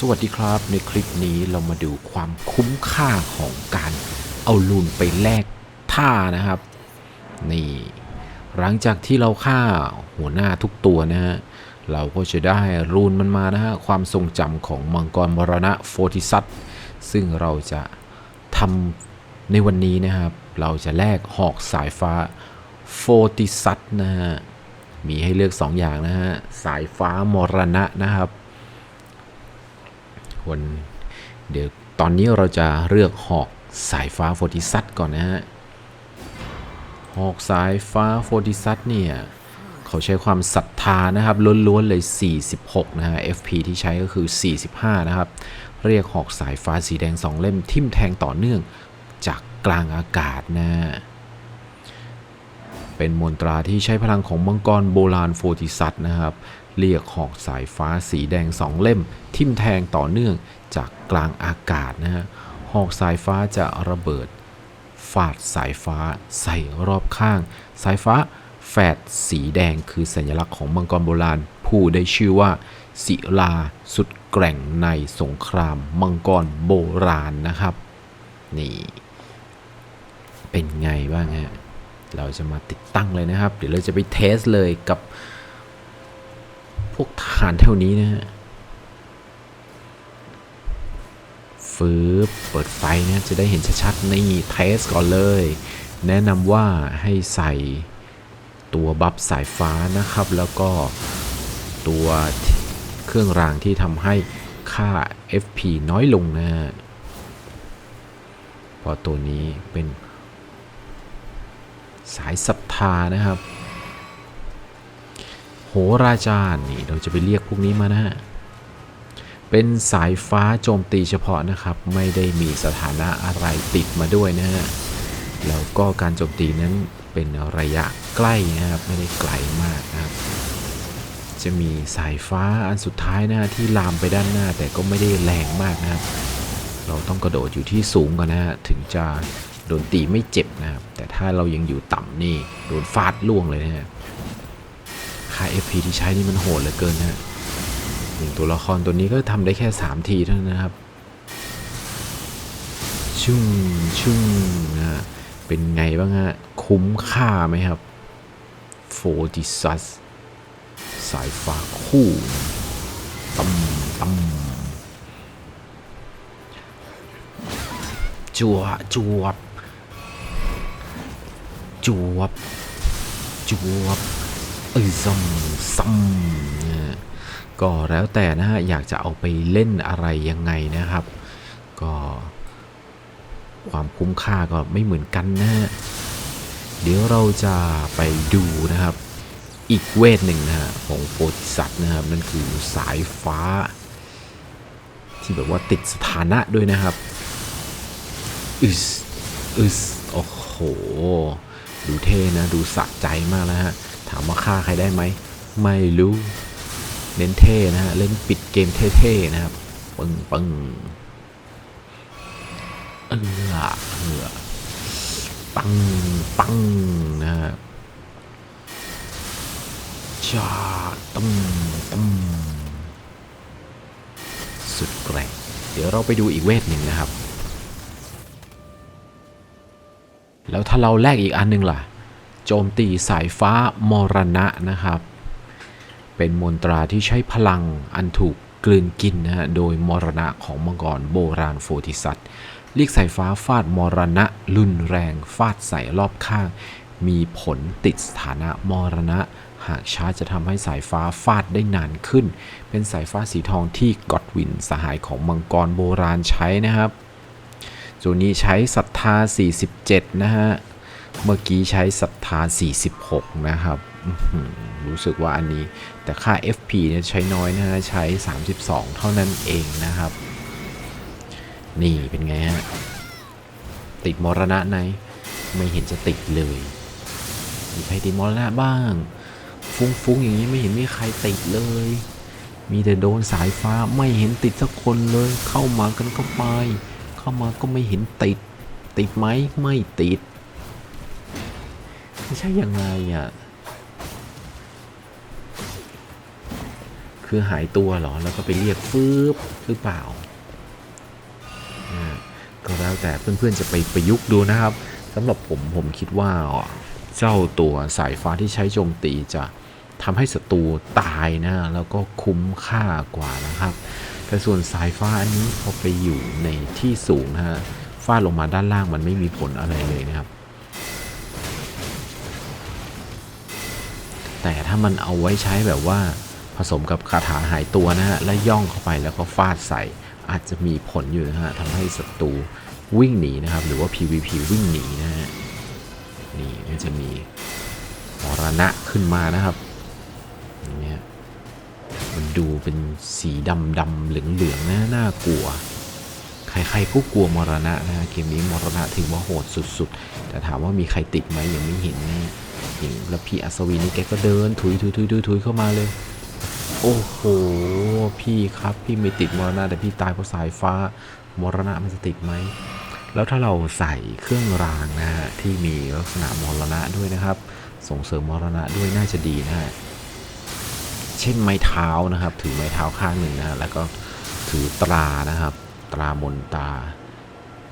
สวัสดีครับ ในคลิปนี้เรามาดูความคุ้มค่าของการเอาลูนไปแลกท่านะครับ นี่ หลังจากที่เราฆ่าหัวหน้าทุกตัวนะฮะเราก็จะได้รูนมันมานะฮะความทรงจำของมังกรมรณะโฟติซัตซึ่งเราจะทำในวันนี้นะครับ เราจะแลกหอกสายฟ้าโฟติซัตนะฮะมีให้เลือก 2อย่างนะฮะสายฟ้ามรณะนะครับ วันเดี๋ยวตอนนี้เราจะเลือกหอกสายฟ้าโฟติซัตก่อนนะฮะ หอกสายฟ้าโฟติซัตเนี่ย เขาใช้ความศรัทธานะครับล้วนๆเลย 46 นะฮะ FP ที่ใช้ก็คือ 45 นะครับ เรียกหอกสายฟ้าสีแดง 2 เล่มทิ่มแทงต่อเนื่องจากกลางอากาศนะเป็นมนตราที่ใช้พลังของมังกรโบราณโฟติซัตนะครับ เรียกหอกสายฟ้าสีแดง2เล่ม ทิ่มแทงต่อเนื่องจากกลางอากาศนะฮะหอกสายฟ้าจะระเบิด ฟาดสายฟ้าใส่รอบข้าง สายฟ้าแฝดสีแดงคือสัญลักษณ์ของมังกรโบราณ ผู้ได้ชื่อว่า ศิลาสุดแกร่งในสงครามมังกรโบราณนะครับ นี่ เป็นไงบ้างฮะเราจะมาติดตั้งเลยนะครับ เดี๋ยวเราจะไปเทสเลยกับ พวกทารเท่านี้นะฮะฟืบเปิดไฟนะจะได้เห็นชัดๆนี่เทสก่อนเลย แนะนำว่าให้ใส่ตัวบัฟสายฟ้านะครับ แล้วก็ตัวเครื่องรางที่ทำให้ค่า FP น้อยลงนะฮะเพราะตัวนี้เป็นสายศรัทธานะครับ ราจารย์นี่เราจะไปเรียกพวกนี้มานะฮะเป็นสายฟ้าโจมตีเฉพาะนะครับ ไม่ได้มีสถานะอะไรติดมาด้วยนะฮะแล้วก็การโจมตีนั้นเป็นระยะใกล้นะครับไม่ได้ไกลมากนะครับ จะมีสายฟ้าอันสุดท้ายนะฮะที่ลามไปด้านหน้าแต่ก็ไม่ได้แรงมากนะครับ เราต้องกระโดดอยู่ที่สูงก่อนนะฮะถึงจะโดนตีไม่เจ็บนะครับ แต่ถ้าเรายังอยู่ต่ำนี่โดนฟาดล่วงเลยนะฮะ ค่า FP ที่ใช้นี่มันโหดเหลือเกินนะฮะหนึ่งตัวละครตัวนี้ก็ทำได้แค่ 3 ทีเท่านั้นนะครับ ชุ่งชุ่งนะฮะเป็นไงบ้างฮะ คุ้มค่าไหมครับโฟติซัสสายฟ้าคู่ตั้มตั้มจวบจวบจวบจวบ เอ้ยซัมซัมนะฮะก็แล้วแต่นะฮะ อยากจะเอาไปเล่นอะไรยังไงนะครับ ก็ความคุ้มค่าก็ไม่เหมือนกันนะฮะ เดี๋ยวเราจะไปดูนะครับ อีกเวทหนึ่งนะฮะของโฟติสัตว์นะครับ นั่นคือสายฟ้า ที่แบบว่าติดสถานะด้วยนะครับอึสอึสโอ้โห ดูเท่นะ ดูสะใจมากนะฮะามว่าฆ่าใครได้ไหม ไม่รู้ เน้นเท่นะฮะ เล่นปิดเกมเท่ๆนะครับ ปึ้งปึ้งเออเออปังปังนะฮะชาตึมตึมสุดแกร่ง เดี๋ยวเราไปดูอีกเวทหนึ่งนะครับ แล้วถ้าเราแลกอีกอันหนึ่งล่ะ โจมตีสายฟ้ามรณะนะครับ เป็นมนตราที่ใช้พลังอันถูกกลืนกินนะฮะโดยมรณะของมังกรโบราณโฟติสัตว์เรียกสายฟ้าฟาดมรณะรุนแรงฟาดใส่รอบข้าง มีผลติดสถานะมรณะ หากช้าจะทำให้สายฟ้าฟาดได้นานขึ้น เป็นสายฟ้าสีทองที่กอดวินสหายของมังกรโบราณใช้นะครับตัวนี้ใช้ศรัทธา 47 นะฮะ เมื่อกี้ใช้ศรัทธา 46 นะครับรู้สึกว่าอันนี้แต่ค่า FP เนี่ยใช้น้อยนะฮะใช้ 32 เท่านั้นเองนะครับ นี่เป็นไงฮะติดมรณะไหนไม่เห็นจะติดเลยมีใครติดมรณะบ้าง ฟุ้งๆอย่างนี้ไม่เห็นมีใครติดเลย มีแต่โดนสายฟ้าไม่เห็นติดสักคนเลย เข้ามากันก็ไป เข้ามาก็ไม่เห็นติด ติดไหมไม่ติด ใช่ยังไงอะ คือหายตัวหรอ แล้วก็ไปเรียกฟืบหรือเปล่าอ่า ก็แล้วแต่เพื่อนๆจะไปประยุกต์ดูนะครับสำหรับผมผมคิดว่าเจ้าตัวสายฟ้าที่ใช้โจมตีจะทำให้ศัตรูตายนะ แล้วก็คุ้มค่ากว่านะครับ แต่ส่วนสายฟ้าอันนี้พอไปอยู่ในที่สูงนะฮะฟาดลงมาด้านล่างมันไม่มีผลอะไรเลยนะครับ แต่ถ้ามันเอาไว้ใช้แบบว่าผสมกับคาถาหายตัวนะฮะ และย่องเข้าไปแล้วก็ฟาดใส่ อาจจะมีผลอยู่นะฮะทำให้ศัตรูวิ่งหนีนะครับ หรือว่า PVP วิ่งหนีนะฮะ นี่จะมีมรณะขึ้นมานะครับอย่างเงี้ยมันดูเป็นสีดำดำเหลืองเหลืองๆนะน่ากลัว ใครๆก็กลัวมรณะนะฮะเกมนี้มรณะถือว่าโหดสุดๆ แต่ถามว่ามีใครติดไหมยังไม่เห็นนะอย่างแล้วพี่อัศวินนี่แกก็เดินถุยถุยถุยถุยถุยเข้ามาเลย โอ้โห พี่ครับพี่ไม่ติดมรณะแต่พี่ตายเพราะสายฟ้ามรณะมันจะติดไหมแล้วถ้าเราใส่เครื่องรางนะฮะที่มีลักษณะมรณะด้วยนะครับ ส่งเสริมมรณะด้วยน่าจะดีนะฮะเช่นไม้เท้านะครับ ถือไม้เท้าข้างหนึ่งนะฮะแล้วก็ถือตรานะครับ รามนตา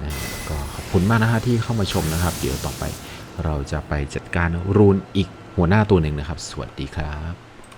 นะฮะก็ขอบคุณมากนะฮะที่เข้ามาชมนะครับ เดี๋ยวต่อไปเราจะไปจัดการรูนอีกหัวหน้าตัวหนึ่งนะครับ สวัสดีครับ